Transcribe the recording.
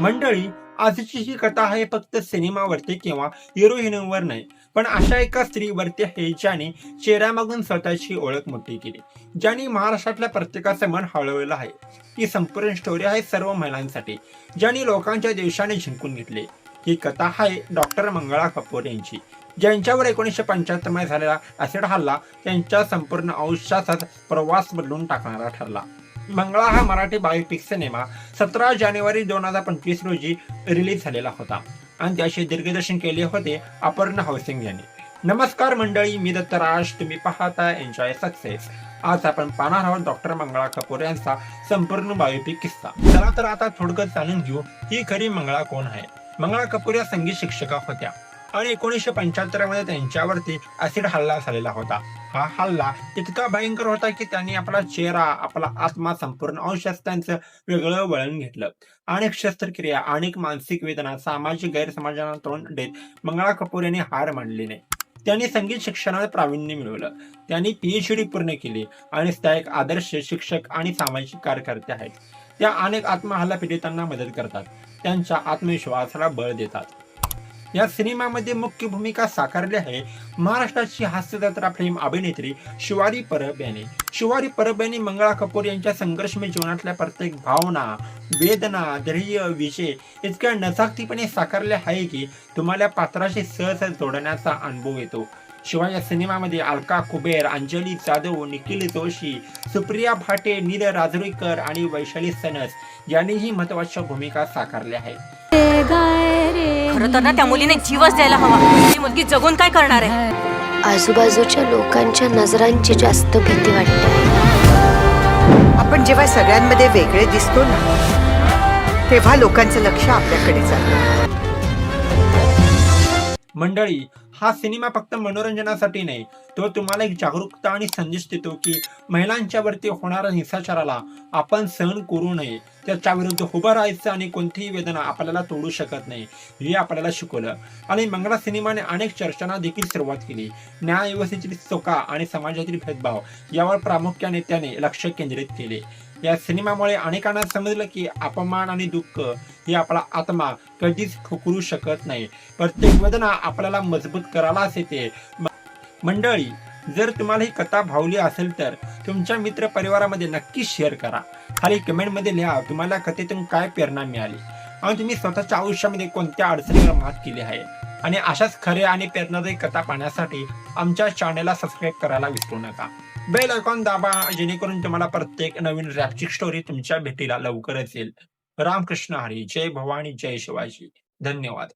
मंडळी आजची ही कथा आहे फक्त सिनेमावरती किंवा हिरोईनवर नाही पण अशा एका स्त्रीवरती आहे ज्याने चेहऱ्यामागून स्वतःची ओळख मोठी केली ज्याने महाराष्ट्रातल्या प्रत्येकाचं मन हळवलं आहे. ही संपूर्ण स्टोरी आहे सर्व महिलांसाठी ज्यांनी लोकांच्या देशाने जिंकून घेतले. ही कथा आहे डॉक्टर मंगळा कपूर यांची ज्यांच्यावर एकोणीसशे पंच्याहत्तरमध्ये झालेला ऍसिड हल्ला त्यांच्या संपूर्ण आयुष्याचाच प्रवास बदलून टाकणारा ठरला. मंगळा हा मराठी बायोपिक सिनेमा सतरा जानेवारी दोन हजार पंचवीस रोजी रिलीज झालेला होता. आणि त्याचे दिग्दर्शन केले होते अपर्णा हाऊसिंग यांनी. नमस्कार मंडळी मी दत्तराज तुम्ही पाहता एन्जॉय सक्सेस आज आपण पाहणार आहोत डॉक्टर मंगळा कपूर यांचा संपूर्ण बायोपिक किस्सा. चला तर आता थोडक्यात जाणून घेऊ ही खरी मंगळा कोण आहे? मंगळा कपूर या संगीत शिक्षका होत्या. आणि एकोणीसशे पंच्याहत्तरमध्ये त्यांच्यावरती ऍसिड हल्ला झालेला होता. हा हल्ला इतका भयंकर होता की त्यांनी आपला चेहरा आपला आत्मा संपूर्ण अंशात त्यांचं वेगळं वळण घेतलं. अनेक शस्त्रक्रिया अनेक मानसिक वेदना सामाजिक गैरसमाजांना तोंड देत मंगळा कपूर यांनी हार मांडली नाही त्यांनी संगीत शिक्षणात प्रावीण्य मिळवलं. त्यांनी पीएचडी पूर्ण केली आणि त्या एक आदर्श शिक्षक आणि सामाजिक कार्यकर्ते आहेत. त्या अनेक आत्महल्ला पीडितांना मदत करतात. त्यांच्या आत्मविश्वासाला बळ देतात. या सिनेमामध्ये मुख्य भूमिका साकारली आहे. महाराष्ट्राची हास्यजत्रा प्रेम अभिनेत्री शिवारी परब याने शिवारी परब यांनी मंगळा कपूर यांच्या संघर्षमय जीवनातल्या प्रत्येक भावना वेदना धैर्य विषय इतक्या नजाकतीपणे साकारले आहे की तुम्हाला पात्राशी सहज जोडण्याचा अनुभव येतो. शिवाय या सिनेमामध्ये अलका कुबेर अंजली जाधव निखिल जोशी सुप्रिया भाटे नील राजुरीकर आणि वैशाली सनस यांनीही महत्त्वाच्या भूमिका साकारल्या आहेत. खरं तर ना त्या मुलीने जीवच द्यायला हवा. ती मुलगी जगून काय करणार आहे? आजूबाजूच्या लोकांच्या नजरांची जास्त भीती वाटते. आपण जेव्हा सगळ्यांमध्ये वेगळे दिसतो ना तेव्हा लोकांचं लक्ष आपल्याकडे जातं मंडळी हा सिनेमा फक्त मनोरंजनासाठी नाही तो तुम्हाला एक जागरूकता आणि संदेश देतो की महिलांच्या वरती होणाऱ्या हिंसाचाराला आपण सहन करू नये. त्याच्या विरुद्ध उभं राहायचं आणि कोणतीही वेदना आपल्याला तोडू शकत नाही हे आपल्याला शिकवलं. आणि मंगळा सिनेमाने अनेक चर्चांना देखील सुरुवात केली. न्याय व्यवस्थेतील चोका आणि समाजातील भेदभाव यावर प्रामुख्याने त्याने लक्ष केंद्रित केले. या सिनेमामुळे अनेकांना समजलं की अपमान आणि दुःख ही आपला आत्मा कधीच ठोकरू शकत नाही. प्रत्येक वेदना आपल्याला मजबूत करायलाच येते. मंडळी जर तुम्हाला ही कथा भावली असेल तर तुमच्या मित्र परिवारामध्ये नक्की शेअर करा. खाली कमेंटमध्ये लिहा तुम्हाला कथेतून काय प्रेरणा मिळाली. आणि तुम्ही स्वतःच्या आयुष्यामध्ये कोणत्या अडचणीवर मात केली आहे? आणि अशाच खऱ्या आणि प्रेरणादायी कथा पाहण्यासाठी आमच्या चॅनेलला सबस्क्राईब करायला विसरू नका. बेल आयकॉन दाबा जेणेकरून तुम्हाला प्रत्येक नवीन रॅपचिक स्टोरी तुमच्या भेटीला लवकरच येईल. रामकृष्ण हरी जय भवानी जय शिवाजी. धन्यवाद.